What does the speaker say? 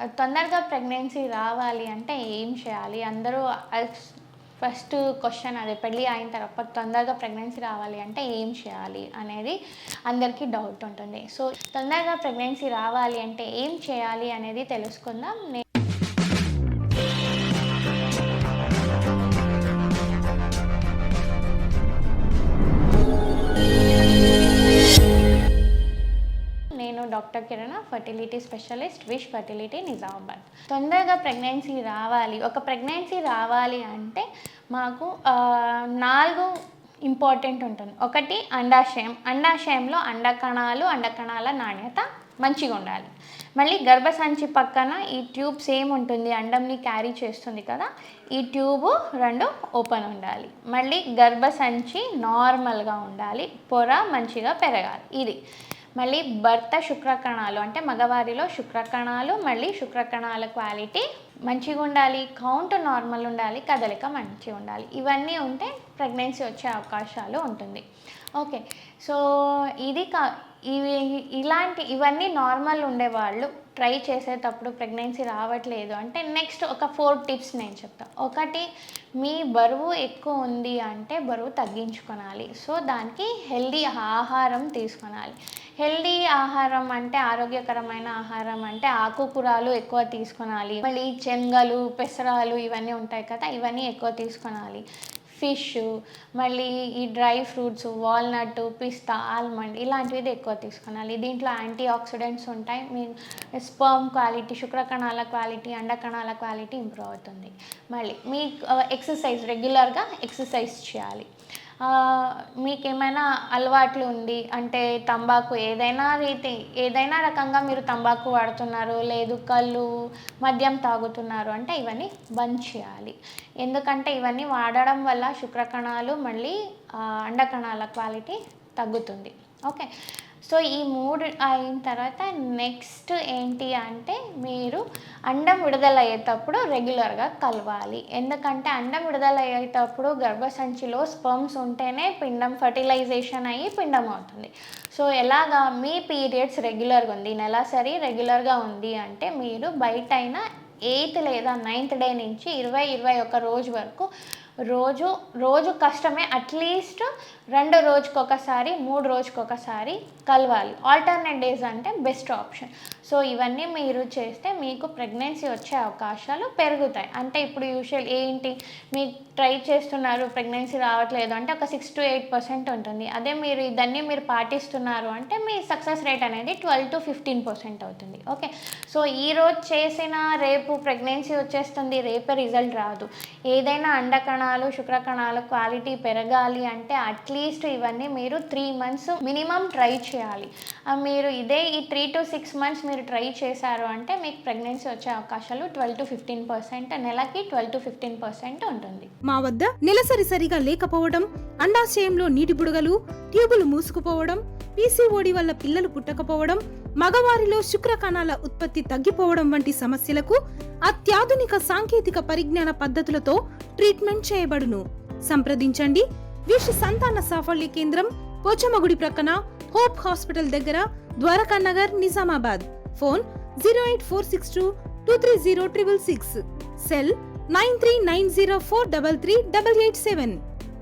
తొందరగా ప్రెగ్నెన్సీ రావాలి అంటే ఏం చేయాలి? అందరూ ఫస్ట్ క్వశ్చన్ అదే పెళ్ళి అయిన తర్వాత తొందరగా ప్రెగ్నెన్సీ రావాలి అంటే ఏం చేయాలి అనేది అందరికీ డౌట్ ఉంటుంది. సో తొందరగా ప్రెగ్నెన్సీ రావాలి అంటే ఏం చేయాలి అనేది తెలుసుకుందాం. Doctor Kirana fertility specialist wish fertility Nizamabad. తొందరగా ప్రెగ్నెన్సీ రావాలి. ఒక ప్రెగ్నెన్సీ రావాలి అంటే మాకు నాలుగు ఇంపార్టెంట్ ఉంటుంది. ఒకటి అండాశయం. అండాశయంలో అండకణాలు అండకణాల నాణ్యత మంచిగా ఉండాలి. మళ్ళీ గర్భసంచి పక్కన ఈ ట్యూబ్ సేమ్ ఉంటుంది. అండంని క్యారీ చేస్తుంది కదా. ఈ ట్యూబ్ రెండు ఓపెన్ ఉండాలి. మళ్ళీ గర్భసంచి నార్మల్గా ఉండాలి. పొర మంచిగా పెరగాలి. ఇది. మళ్ళీ భర్త శుక్రకణాలు అంటే మగవారిలో శుక్రకణాలు మళ్ళీ శుక్రకణాల క్వాలిటీ మంచిగా ఉండాలి కౌంట్ నార్మల్ ఉండాలి కదలిక మంచిగా ఉండాలి. ఇవన్నీ ఉంటే ప్రెగ్నెన్సీ వచ్చే అవకాశాలు ఉంటుంది. ఓకే. సో ఇది కా ఇవి ఇలాంటి ఇవన్నీ నార్మల్ ఉండేవాళ్ళు ట్రై చేసేటప్పుడు ప్రెగ్నెన్సీ రావట్లేదు అంటే నెక్స్ట్ ఒక ఫోర్ టిప్స్ నేను చెప్తాను ఒకటి మీ బరువు ఎక్కువ ఉంది అంటే బరువు తగ్గించుకోనాలి. సో దానికి హెల్దీ ఆహారం తీసుకొనాలి. హెల్దీ ఆహారం అంటే ఆరోగ్యకరమైన ఆహారం అంటే ఆకుకూరలు ఎక్కువ తీసుకొనాలి. మళ్ళీ శనగలు పెసరాలు ఇవన్నీ ఉంటాయి కదా ఇవన్నీ ఎక్కువ తీసుకొనాలి. ఫిష్ మళ్ళీ ఈ dry fruits walnut pista almond ఇలాంటివి ఎక్కువ తీసుకోవాలి దీంట్లో యాంటీ ఆక్సిడెంట్స్ ఉంటాయి. మీ స్పర్మ్ క్వాలిటీ శుక్రకణాల క్వాలిటీ అండకణాల క్వాలిటీ ఇంప్రూవ్ అవుతుంది. మళ్ళీ మీ ఎక్సర్సైజ్ రెగ్యులర్గా ఎక్సర్సైజ్ చేయాలి. మీకు ఏమైనా అలవాట్లు ఉంది అంటే తంబాకు ఏదైనా రీతి ఏదైనా రకంగా మీరు తంబాకు వాడుతున్నారు లేదు కళ్ళు మద్యం తాగుతున్నారు అంటే ఇవన్నీ బంద్ చేయాలి. ఎందుకంటే ఇవన్నీ వాడడం వల్ల శుక్రకణాలు మళ్ళీ అండకణాల క్వాలిటీ తగ్గుతుంది. ఓకే. సో ఈ మూడు అయిన తర్వాత నెక్స్ట్ ఏంటి అంటే మీరు అండం విడుదలయ్యేటప్పుడు రెగ్యులర్గా కలవాలి. ఎందుకంటే అండం విడుదల అయ్యేటప్పుడు గర్భసంచిలో స్పర్మ్స్ ఉంటేనే పిండం ఫర్టిలైజేషన్ అయ్యి పిండం అవుతుంది. సో ఎలాగా మీ పీరియడ్స్ రెగ్యులర్గా ఉంది నెలసరి రెగ్యులర్గా ఉంది అంటే మీరు బయట అయినా ఎయిత్ లేదా నైన్త్ డే నుంచి ఇరవై ఇరవై ఒక రోజు వరకు రోజు రోజు కష్టమే అట్లీస్ట్ రెండు రోజుకి ఒకసారి మూడు రోజుకి ఒకసారి కలవాలి. ఆల్టర్నేట్ డేస్ అంటే బెస్ట్ ఆప్షన్ సో ఇవన్నీ మీరు చేస్తే మీకు ప్రెగ్నెన్సీ వచ్చే అవకాశాలు పెరుగుతాయి. అంటే ఇప్పుడు యూజువల్ ఏంటి? మీరు ట్రై చేస్తున్నారు ప్రెగ్నెన్సీ రావట్లేదు అంటే ఒక సిక్స్ టు ఎయిట్ పర్సెంట్ ఉంటుంది. అదే మీరు ఇదన్నీ మీరు పాటిస్తున్నారు అంటే మీ సక్సెస్ రేట్ అనేది ట్వెల్వ్ టు ఫిఫ్టీన్ పర్సెంట్ అవుతుంది. ఓకే సో ఈ రోజు చేసిన రేపు ప్రెగ్నెన్సీ వచ్చేస్తుంది రేపే రిజల్ట్ రాదు. ఏదైనా కణాలు శుక్రకణాలు క్వాలిటీ పెరగాలి అంటే అట్లీస్ట్ ఇవన్నీ మీరు త్రీ మంత్స్ మినిమం ట్రై చేయాలి. మీరు ఇదే ఈ త్రీ టు సిక్స్ మంత్స్ మీరు ట్రై చేశారు అంటే మీకు ప్రెగ్నెన్సీ వచ్చే అవకాశాలు ట్వెల్వ్ టు ఫిఫ్టీన్ పర్సెంట్ నెలకి ట్వెల్వ్ టు ఫిఫ్టీన్ పర్సెంట్ ఉంటుంది. మా వద్ద నెలసరి సరిగా లేకపోవడం అండాశయంలో నీటి బుడగలు ట్యూబులు మూసుకుపోవడం పీసీఓడి వల్ల పిల్లలు పుట్టకపోవడం మగవారిలో శుక్రకణాల ఉత్పత్తి తగ్గిపోవడం వంటి సమస్యలకు అత్యాధునిక సాంకేతిక పరిజ్ఞాన పద్ధతులతో ట్రీట్మెంట్ చేయబడును. సంప్రదించండి. విష్ సంతాన సాఫల్య కేంద్రం పోచమగుడి ప్రక్కన హోప్ హాస్పిటల్ దగ్గర Dwaraka Nagar Nizamabad. Phone zero eight four six two two three zero triple six. Cell nine three nine zero four double three double eight seven.